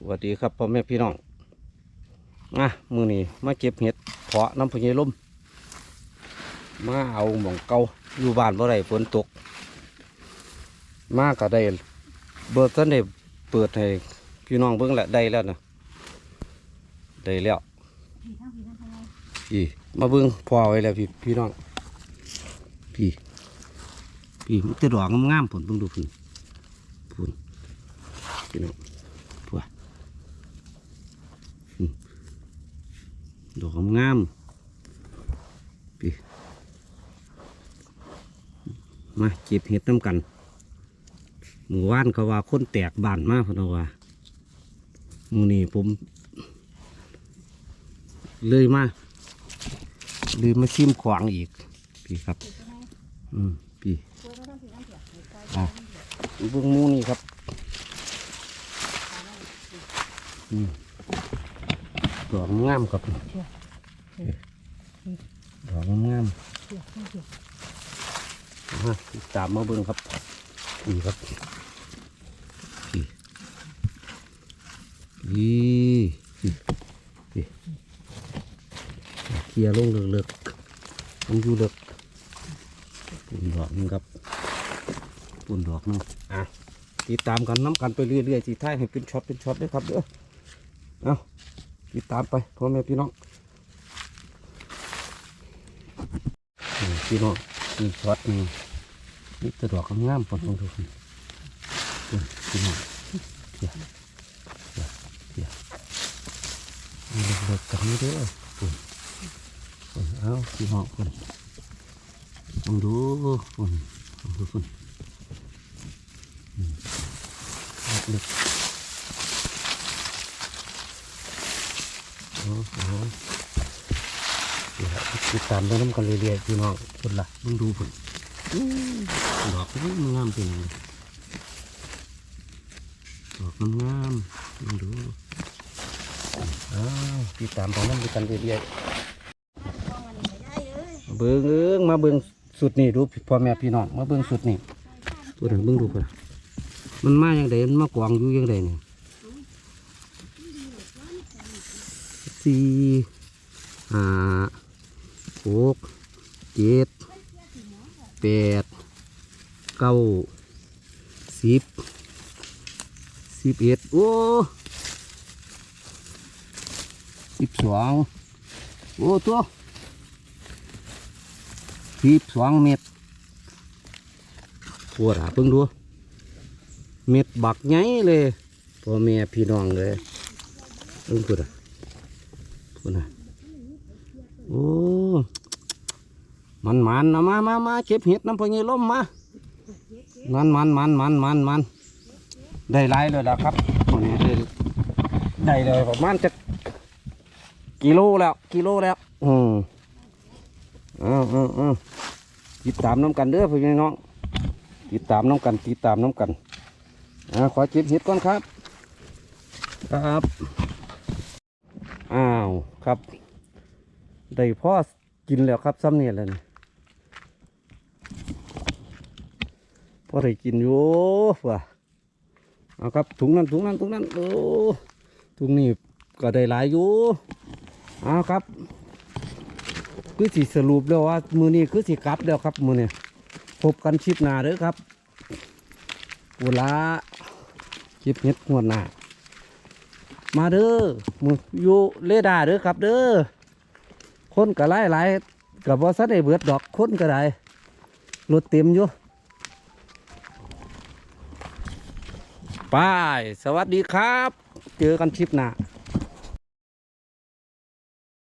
สวัสดีครับพ่อแม่พี่น้องมามือนี้มาเก็บเห็ดเพาะน้ำพญลมมาเอาหม่องเกาอยู่บ้านเมื่อไรฝนตก มาก็ได้เบิร์ตันได้เปิดให้พี่น้องเบิ่งแหละได้แล้วนะได้แล้วพี่มาเบิ่งพอไว้แล้วพี่พี่น้องพี่พี่มันจะดอกงามๆผลเบิ่งดูพุ่พี่น้อง ดอกงามพี่มาเก็บเห็ดน้ำกัน หมู่ว่านก็ว่าคนแตกบานมากพะนะว่ามูนี่ผมเลยมาเลยมาชิมขวางอีก พี่ครับ อืมพี่อะเบื้องมูนี่ครับ อืม ดอกงามครับดอกงามมาตามมาเบิ่งครับนี่ครับนี่นี่นี่นี่เคลียร์ลงเลือกๆต้องอยู่เลือกปุ่นดอกนึงครับปุ่นดอกนึงอะติดตามกันน้ำกันไปเรื่อยๆสีท้ายให้เป็นช็อตเป็นช็อตด้วยครับเด้อเอา ติดตามไปพ่อแม่พี่น้องพี่น้องนี่ช็อตนี่นี่ตะดอกงามๆปนตรงทุกคนพี่น้องเดี๋ยวเดี๋ยวเดี๋ยวนี่เลิกๆกันนี่เด้อคุณคุณเอาพี่น้องคุณลองดูคุณลองดูคุณอืมเล็ก ๆโอ้โหเดี๋ยวติดตามไปน้ำกันเรื่อยๆพี่น้องคนละมึงดูผลดอกมันงามเป็นยังไงดอกมันงามมึงดูอ้าวติดตามไปน้ำกันเรื่อยๆเบิ้งเอิ้งมาเบิ้งสุดนี่ดูพ่อแม่พี่น้องมาเบิ้งสุดนี่ตัวไหนเบิ้งดูเพิ่นมันมาอย่างไดมันมากวางอยู่อย่างไดเนี่ย สี่ห้าหกเจ็ดแปดเก้าสิบสิบเอ็ดโอ้สิบสองโอ้ตัวสิบสองเม็ดปวดหาเพิ่งดูเม็ดบักใหญ่เลยพ่อแม่พี่น้องเลยเพิ่งพูดอะ พุ่นน่ะโอ้มันมันนะมามามาเก็บเห็ดน้ำพญล้มมามันมันมันมันมันมันได้หลายเลยละครับวันนี้ได้ได้เลยประมาณจะกิโลแล้วกิโลแล้ว อืมอาเอาเอาติดตามน้ำกันเด้อพี่น้องติดตามน้ำกันติดตามน้ำกันอ่าขอเก็บเห็ดก่อนครับ ครับ ครับ ได้พ่อกินแล้วครับซ้ำเนี่ยแล้วนี่พ่อได้กินอยู่ว่ะเอาครับถุงนั้นถุงนั้นถุงนั้นโอ้ถุงนี้ก็ได้หลายอยู่เอาครับ คือสิสรุปแล้วว่า มือนี้คือสิกลับแล้วครับ มือนี้พบกันชิปหนาเด้อครับเวลาคลิปเน็ดงวดหน้า มาเด้อมืออยู่เลดาเด้อครับเด้อคนก็ไล่ไล่กับว่าสัตว์ได้เบิดดอกคนก็ไรรถเต็มอยู่ไปสวัสดีครับ เจอกันคลิปหน้า